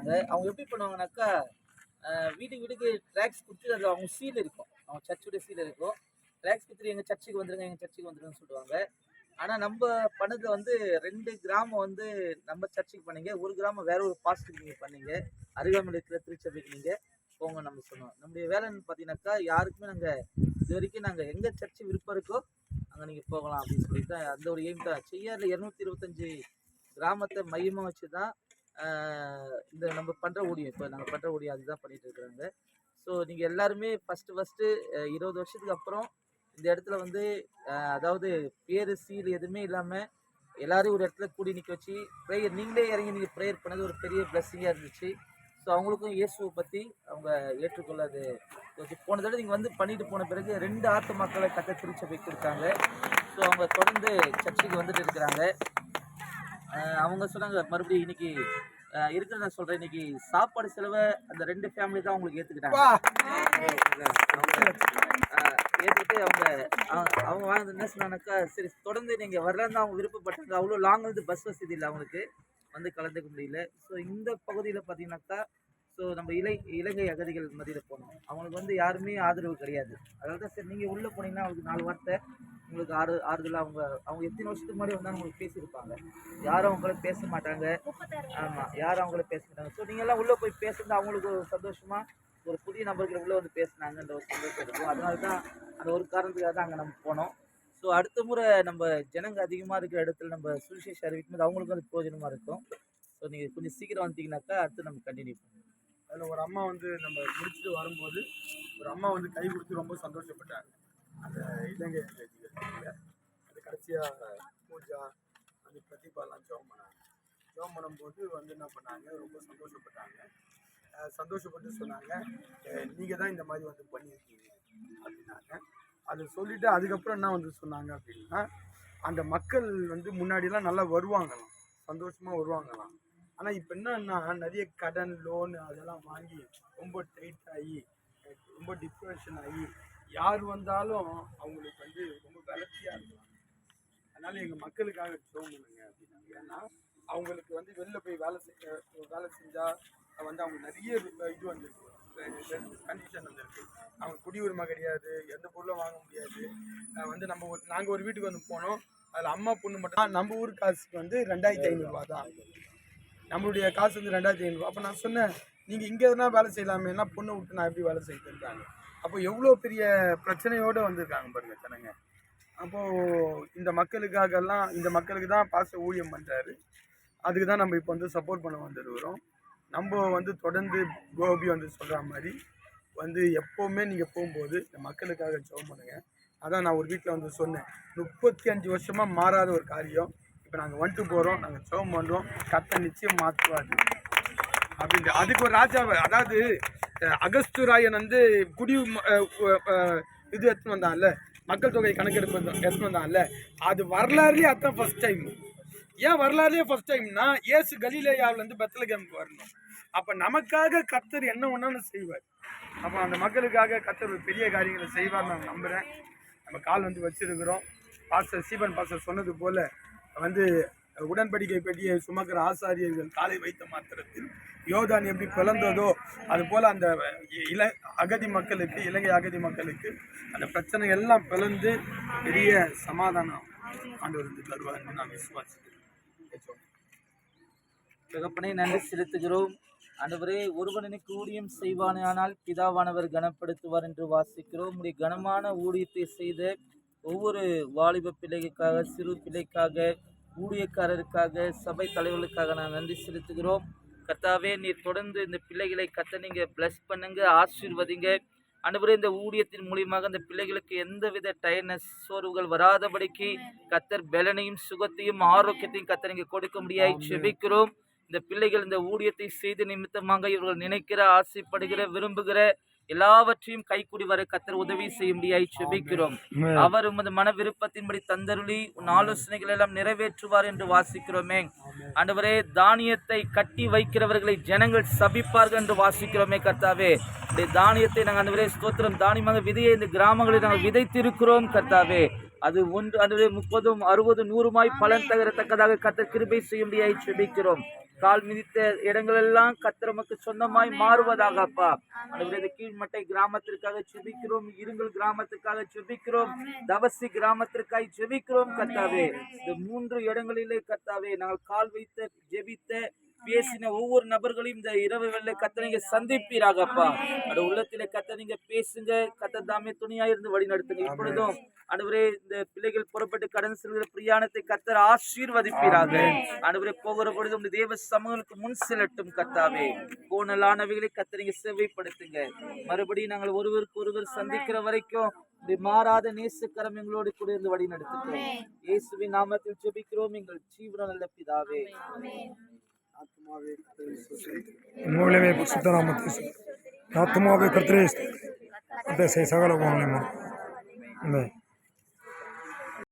இருக்காங்க அவங்க எப்படி பண்ணுவாங்கனாக்கா வீட்டுக்கு வீட்டுக்கு ட்ராக்ஸ் கொடுத்து அது அவங்க சீல் இருக்கும். அவங்க சர்ச்சுடைய சீல் இருக்கும். ட்ராக்ஸ் கொடுத்துட்டு எங்கள் சர்ச்சுக்கு வந்துருங்க எங்கள் சர்ச்சுக்கு வந்துருங்கன்னு சொல்லுவாங்க. ஆனால் நம்ம பண்ணதில் வந்து ரெண்டு கிராமம் வந்து நம்ம சர்ச்சுக்கு பண்ணீங்க. ஒரு கிராமம் வேற ஒரு பாஸ்ட்டுக்கு நீங்கள் பண்ணீங்க. அருகாமையில் இருக்கிற திருச்சபைக்கு நீங்கள் போங்க நம்ம சொன்னோம். நம்முடைய வேலைன்னு பார்த்தீங்கன்னாக்கா யாருக்குமே நாங்கள் இது வரைக்கும் நாங்கள் எங்கே சர்ச்சு விருப்பம் இருக்கோ அங்கே நீங்கள் போகலாம் அப்படின்னு சொல்லிட்டு தான் அந்த ஒரு எய்ம் தான். செய்யாரில் இரநூத்தி இருபத்தஞ்சி கிராமத்தை மையமாக வச்சு தான் இந்த நம்ம பண்ணுற ஊதியம் இப்போ நாங்கள் பண்ணுற ஊதியம் அதுதான் பண்ணிட்டு இருக்கிறாங்க. ஸோ நீங்கள் எல்லாருமே ஃபஸ்ட்டு ஃபஸ்ட்டு இருபது வருஷத்துக்கு அப்புறம் இந்த இடத்துல வந்து அதாவது பேர் சீல் எதுவுமே இல்லாமல் எல்லாரையும் ஒரு இடத்துல கூடி நிற்க வச்சு ப்ரேயர் நீங்களே இறங்கி நீங்கள் ப்ரேயர் பண்ணது ஒரு பெரிய பிளஸ்ஸிங்காக இருந்துச்சு. ஸோ அவங்களுக்கும் இயேசுவை பற்றி அவங்க ஏற்றுக்கொள்ள அது ஓகே போன தடவை நீங்கள் வந்து பண்ணிட்டு போன பிறகு ரெண்டு ஆத்து மக்களை கத்த திருச்சபை கொடுத்தாங்க ஸோ அவங்க தொடர்ந்து சர்ச்சுக்கு வந்துட்டு இருக்கிறாங்க. அவங்க சொன்னாங்க மறுபடியும் இன்னைக்கு இருக்கிறத நான் சொல்கிறேன் இன்னைக்கு சாப்பாடு செலவை அந்த ரெண்டு ஃபேமிலி தான் அவங்களுக்கு ஏற்றுக்கிட்டாங்க ஏற்றுக்கிட்டு அவங்க அவங்க- அவங்க வாழ்ந்து என்ன சொன்னாங்கனாக்கா சரி தொடர்ந்து நீங்கள் வரலான்னு அவங்க விருப்பப்பட்டாங்க அவ்வளோ லாங் வந்து பஸ் வசதி இல்லை அவங்களுக்கு. வந்து கலந்துக்க முடியல. ஸோ இந்த பகுதியில் பார்த்தீங்கன்னாக்கா ஸோ நம்ம இலை இலங்கை அகதிகள் மத்தியில் போனோம். அவங்களுக்கு வந்து யாருமே ஆதரவு கிடையாது. அதனால தான் சரி நீங்கள் உள்ளே போனீங்கன்னா அவங்களுக்கு நாலு வார்த்தை. உங்களுக்கு ஆறு ஆறுதலாக அவங்க அவங்க எத்தனை வருஷத்துக்கு முன்னாடி வந்தாலும் உங்களுக்கு பேசியிருப்பாங்க. யாரும் அவங்கள பேச மாட்டாங்க. ஆமாம் யாரும் அவங்கள பேச மாட்டாங்க. ஸோ நீங்கள்லாம் உள்ளே போய் பேசுறது அவங்களுக்கு ஒரு சந்தோஷமாக ஒரு புதிய நபர்கள் உள்ளே வந்து பேசுனாங்கன்ற ஒரு சந்தோஷம் இருக்கும். அதனால தான் அந்த ஒரு காரணத்துக்காக தான் அங்கே நம்ம போனோம். ஸோ அடுத்த முறை நம்ம ஜனங்க அதிகமாக இருக்கிற இடத்துல நம்ம சுவிசேஷம் அறிவிக்கும் போது அவங்களுக்கும் அது பிரயோஜனமாக இருக்கும். ஸோ நீங்கள் கொஞ்சம் சீக்கிரம் வந்தீங்கன்னாக்கா அடுத்து நம்ம கண்டினியூ பண்ணுவோம் அதில் ஒரு அம்மா வந்து நம்ம முடிச்சுட்டு வரும்போது ஒரு அம்மா வந்து கை கொடுத்து ரொம்ப சந்தோஷப்பட்டாங்க. அந்த இலங்கை அது கடைசியாக பூஜா அந்த பிரதீபாலாம் ஜோம் பண்ணாங்க. ஜோம் பண்ணும்போது வந்து என்ன பண்ணாங்க? ரொம்ப சந்தோஷப்பட்டாங்க. சந்தோஷப்பட்டு சொன்னாங்க நீங்கள் தான் இந்த மாதிரி வந்து பண்ணியிருக்கீங்க அப்படின்னாங்க. அது சொல்லிவிட்டு அதுக்கப்புறம் என்ன வந்து சொன்னாங்க அப்படின்னா அந்த மக்கள் வந்து முன்னாடிலாம் நல்லா வருவாங்களாம். சந்தோஷமாக வருவாங்களாம். ஆனால் இப்போ என்னன்னா நிறைய கடன் லோன் அதெல்லாம் வாங்கி ரொம்ப டைட் ஆகி ரொம்ப டிப்ரெஷன் ஆகி யார் வந்தாலும் அவங்களுக்கு வந்து ரொம்ப வளர்ச்சியாக இருக்கும் அதனால எங்கள் மக்களுக்காக ஜோம் பண்ணுங்க அப்படின்னு. ஏன்னா அவங்களுக்கு வந்து வெளில போய் வேலை செய்ய வேலை செஞ்சால் வந்து அவங்க நிறைய இது வந்திருக்கு. கண்டிஷன் வந்திருக்கு. அவங்க குடியுரிமை கிடையாது எந்த பொருளும் வாங்க முடியாது. வந்து நம்ம ஒரு நாங்கள் ஒரு வீட்டுக்கு வந்து போனோம். அதில் அம்மா பொண்ணு மட்டும் நம்ம ஊர் காசுக்கு வந்து ரெண்டாயிரத்தி ஐநூறுரூவா தான். நம்மளுடைய காசு வந்து ரெண்டாயிரத்தி ஐநூறுரூவா அப்போ நான் சொன்னேன் நீங்கள் இங்கே எதுனா வேலை செய்யலாமேன்னா பொண்ணை விட்டு நான் எப்படி வேலை செய்யறாங்க அப்போ எவ்வளோ பெரிய பிரச்சனையோடு வந்திருக்காங்க பாருங்க ஜனங்க. அப்போது இந்த மக்களுக்காகலாம் இந்த மக்களுக்கு தான் பாச ஊழியம் பண்ணுறாரு அதுக்கு தான் நம்ம இப்போ வந்து சப்போர்ட் பண்ண வந்துருக்கிறோம். நம்ம வந்து தொடர்ந்து கோபி வந்து சொல்கிற மாதிரி வந்து எப்போவுமே நீங்கள் போகும்போது இந்த மக்களுக்காக ஜெபம் பண்ணுங்க. அதான் நான் ஒரு வீட்டில் வந்து சொன்னேன். முப்பத்தி அஞ்சு வருஷமாக மாறாத ஒரு காரியம். இப்போ நாங்கள் வந்துட்டு போகிறோம் நாங்கள் ஜெபம் பண்ணுறோம் கத்தை நிச்சயம் மாற்றுவார் அப்படின்ட்டு அதுக்கு ஒரு ராஜா அதாவது அகஸ்துராயன் வந்து குடி இது எடுத்துன்னு வந்தான்ல மக்கள் தொகை கணக்கெடுப்பு வந்து எடுத்துன்னு வந்தான்ல அது வரலாறுலேயே அதான் ஃபர்ஸ்ட் டைம் ஏன் வரலாறுலேயே ஃபர்ஸ்ட் டைம்னா ஏசு கலிலேயாவிலேருந்து பெத்தலகேமுக்கு வரணும். அப்போ நமக்காக கத்தர் என்ன ஒன்றாலும் செய்வார். அப்போ அந்த மக்களுக்காக கத்தர் ஒரு பெரிய காரியங்களை செய்வார் நான் நம்புகிறேன் நம்ம கால் வந்து வச்சிருக்கிறோம். பாஸ்டர் சீபன் பாஸ்டர் சொன்னது போல் வந்து உடன்படிக்கை பெட்டியை சுமக்கிற ஆசாரியர்கள் காலை வைத்த மாத்திரத்தில் யோதான் எப்படி பிளந்ததோ அது போல் அந்த இல அகதி மக்களுக்கு இலங்கை அகதி மக்களுக்கு அந்த பிரச்சனை எல்லாம் பிளந்து பெரிய சமாதானம் ஆண்டு வந்து தருவார் நான் விசுவாசிக்கிறேன். தகப்பனை நன்றி செலுத்துகிறோம். அன்றுவரே ஒருவன் எனக்கு ஊழியம் செய்வானானால் பிதாவானவர் கனப்படுத்துவார் என்று வாசிக்கிறோம். உடைய கனமான ஊழியத்தை செய்த ஒவ்வொரு வாலிப பிள்ளைகளுக்காக சிறு பிள்ளைக்காக ஊழியக்காரருக்காக சபை தலைவர்களுக்காக நான் நன்றி செலுத்துகிறோம். கர்த்தாவே நீர் தொடர்ந்து இந்த பிள்ளைகளை கத்த நீங்க பிளஸ் பண்ணுங்க ஆசீர்வதிங்க. ஆண்டவரே இந்த ஊழியத்தின் மூலியமாக இந்த பிள்ளைகளுக்கு எந்தவித டயர்னஸ் சோர்வுகள் வராதபடிக்கு கத்தர் பலனையும் சுகத்தையும் ஆரோக்கியத்தையும் கத்தர் நீங்க கொடுக்க முடியாய் செபிக்கிறோம் இந்த பிள்ளைகள் இந்த ஊழியத்தை செய்து நிமித்தமாக இவர்கள் நினைக்கிற ஆசைப்படுகிற விரும்புகிற எல்லாவற்றையும் கைக்கூடி வர கத்தர் உதவி செய்யும்படியாய் செபிக்கிறோம் அவர் உமது மன விருப்பத்தின்படி தந்தருளி உன் ஆலோசனைகள் எல்லாம் நிறைவேற்றுவார் என்று வாசிக்கிறோமே. ஆண்டவரே தானியத்தை கட்டி வைக்கிறவர்களை ஜனங்கள் சபிப்பார்கள் என்று வாசிக்கிறோமே கர்த்தாவே. இந்த தானியத்தை நாங்கள் ஆண்டவரே ஸ்தோத்திரம். தானியமாக விதையை இந்த கிராமங்களில் நாங்கள் விதைத்திருக்கிறோம் கர்த்தாவே. அது ஒன்று அது முப்பதும் அறுபது நூறுமாய் பலன் தகரத்தக்கதாக கத்தர் கிருபை செய்யும்படியாய் செபிக்கிறோம் கால் மிதித்த இடங்களெல்லாம் கத்திரமக்கு சொந்தமாய் மாறுவதாக அப்பா அன்றுவரே கீழ்மட்டை கிராமத்திற்காக செபிக்கிறோம் இருங்கல் கிராமத்துக்காக செபிக்கிறோம் தவசி கிராமத்திற்காய் ஜெபிக்கிறோம் கத்தாவே. இந்த மூன்று இடங்களிலே கத்தாவே நாங்கள் கால் வைத்த ஜெபித்த பேசின ஒவ்வொரு நபர்களையும் இந்த இரவு வெள்ளை கத்த நீங்க சந்திப்பீராகப்பா. அட உள்ளத்திலே கத்த நீங்க பேசுங்க. கத்த தாமே துணியா இருந்து வழி நடத்துங்க இப்பொழுதும் அனுவரே இந்த பிள்ளைகள் புறப்பட்டு கடன் செல்கிற பிரயாணத்தை கத்தர் ஆசீர்வதிப்பீராக. அனுவரே போகிற பொழுது உங்க தேவ சமூகங்களுக்கு முன் செல்லட்டும் கத்தாவே. கோணலானவைகளை கத்த நீங்க செவ்வைப்படுத்துங்க மறுபடியும் நாங்கள் ஒருவருக்கு ஒருவர் சந்திக்கிற வரைக்கும் இந்த மாறாத நேசக்கரம் எங்களோடு கூட இருந்து வழி நடத்துகிறோம் இயேசுவின் நாமத்தில் ஜெபிக்கிறோம். எங்கள் ஜீவன நல்ல பிதாவே. மூலமே சுத்தராமத்தை ஆத்மாவே கர்த்தரே கர்த்தர் சகல உங்களை இந்த